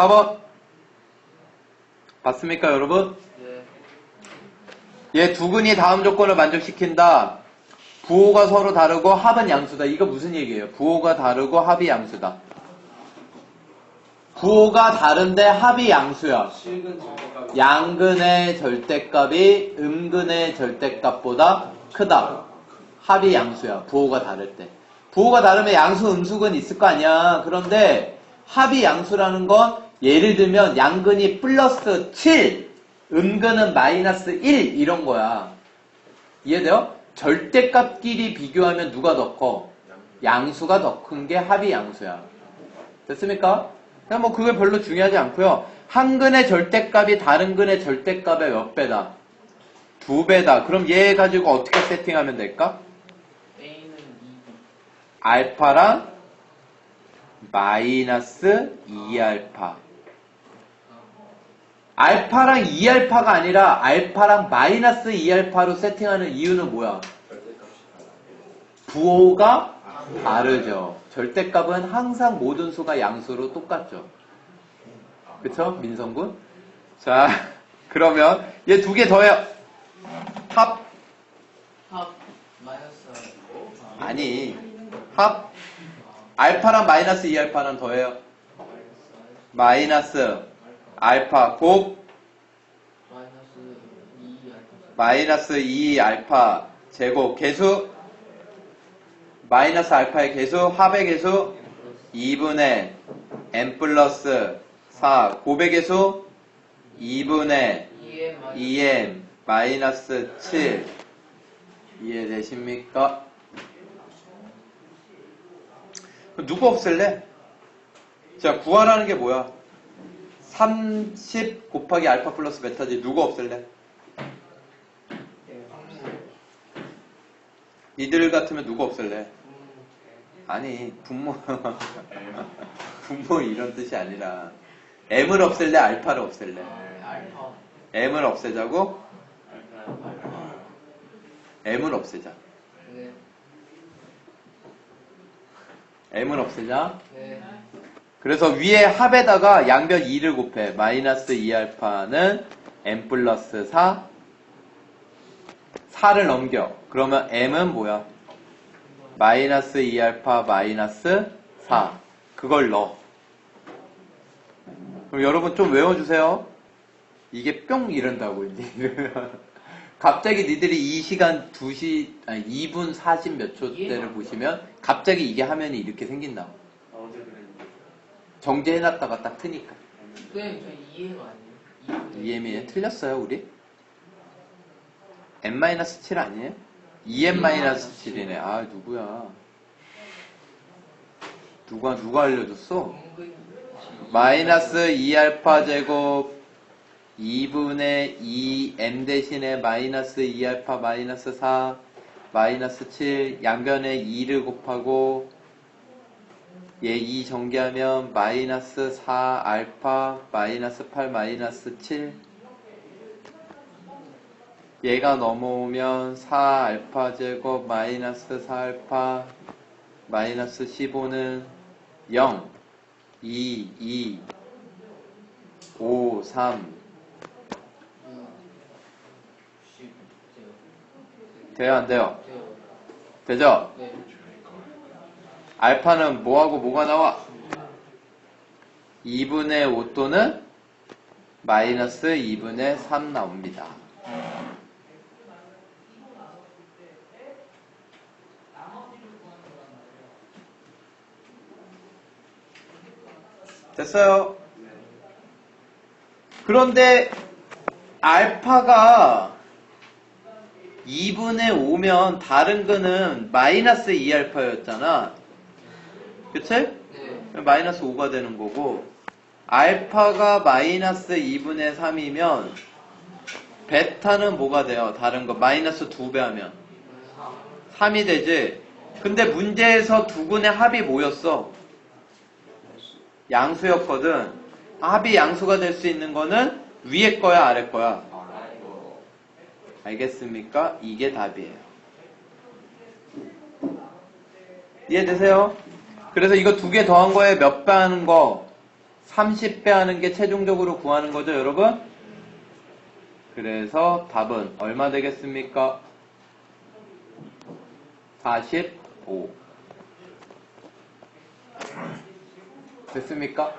4번. 봤습니까, 여러분? 네. 얘 두근이 다음 조건을 만족시킨다. 부호가 서로 다르고 합은 양수다. 이거 무슨 얘기예요? 부호가 다르고 합이 양수다. 부호가 다른데 합이 양수야. 양근의 절대값이 음근의 절대값보다 크다. 합이 양수야. 부호가 다를 때. 부호가 다르면 양수, 음수근 있을 거 아니야. 그런데 합이 양수라는 건 예를 들면 양근이 플러스 7, 음근은 마이너스 1 이런 거야. 이해돼요? 절대값끼리 비교하면 누가 더 커? 양수가 더 큰 게 합이 양수야. 됐습니까? 그냥 뭐 그게 별로 중요하지 않고요. 한 근의 절대값이 다른 근의 절대값의 몇 배다? 두 배다. 그럼 얘 가지고 어떻게 세팅하면 될까? A는 2. 알파랑 마이너스 2알파. 알파랑 2알파가 아니라 알파랑 마이너스 2알파로 세팅하는 이유는 뭐야? 부호가 다르죠. 절대값은 항상 모든 수가 양수로 똑같죠. 그쵸? 민성군? 자, 그러면 얘 두 개 더해요. 합, 합 마이너스 아니, 합, 알파랑 마이너스 2알파는 더해요. 마이너스 알파 곱 마이너스 2 알파. 마이너스 2 알파 제곱 개수 마이너스 알파의 개수 합의 개수 2분의 n 플러스 4 곱의 개수 2분의 2의 마이너스 2m 마이너스 7 이해되십니까? 누구 없앨래? 자 구하라는 게 뭐야? 30 곱하기 알파 플러스 베타지 누구 없앨래? 이들 같으면 누구 없앨래? 아니 분모 분모 이런 뜻이 아니라 m을 없앨래 알파를 없앨래? 알파. m을 없애자고 m을 없애자 네. m을 없애자 네. 그래서 위에 합에다가 양변 2를 곱해. 마이너스 2알파는 m 플러스 4 4를 넘겨. 그러면 m은 뭐야? 마이너스 2알파 마이너스 4 그걸 넣어. 그럼 여러분 좀 외워주세요. 이게 뿅 이런다고 이제. 갑자기 니들이 이 시간 2시 아니 2분 40 몇 초 때를 보시면 갑자기 이게 화면이 이렇게 생긴다고 정제해놨다가 딱 트니까 선생님 저 이해가 아니에요. EM이 틀렸어요 우리? n-7 아니에요? 2n-7이네 아 누구야 누가 누가 알려줬어? 마이너스 2알파 제곱 2분의 2m 대신에 마이너스 2알파 마이너스 4 마이너스 7 양변에 2를 곱하고 얘2 전개하면 마이너스 4 알파 마이너스 8 마이너스 7 얘가 넘어오면 4 알파 제곱 마이너스 4 알파 마이너스 15는 0 2 2 5 3 10. 돼요 안 돼요? 제요. 되죠? 네. 알파는 뭐하고 뭐가 나와? 2분의 5 또는 마이너스 2분의 3 나옵니다. 됐어요. 그런데 알파가 2분의 5면 다른 거는 마이너스 2알파였잖아. 그치? 네. 마이너스 5가 되는 거고 알파가 마이너스 2분의 3이면 베타는 뭐가 돼요? 다른 거 마이너스 2배 하면 4. 3이 되지 근데 문제에서 두 군의 합이 뭐였어? 양수였거든 합이 양수가 될 수 있는 거는 위에 거야 아래 거야? 알겠습니까? 이게 답이에요 이해되세요? 그래서 이거 두 개 더한 거에 몇 배 하는 거? 30 빼하는 게 최종적으로 구하는 거죠, 여러분? 그래서 답은 얼마 되겠습니까? 45. 됐습니까?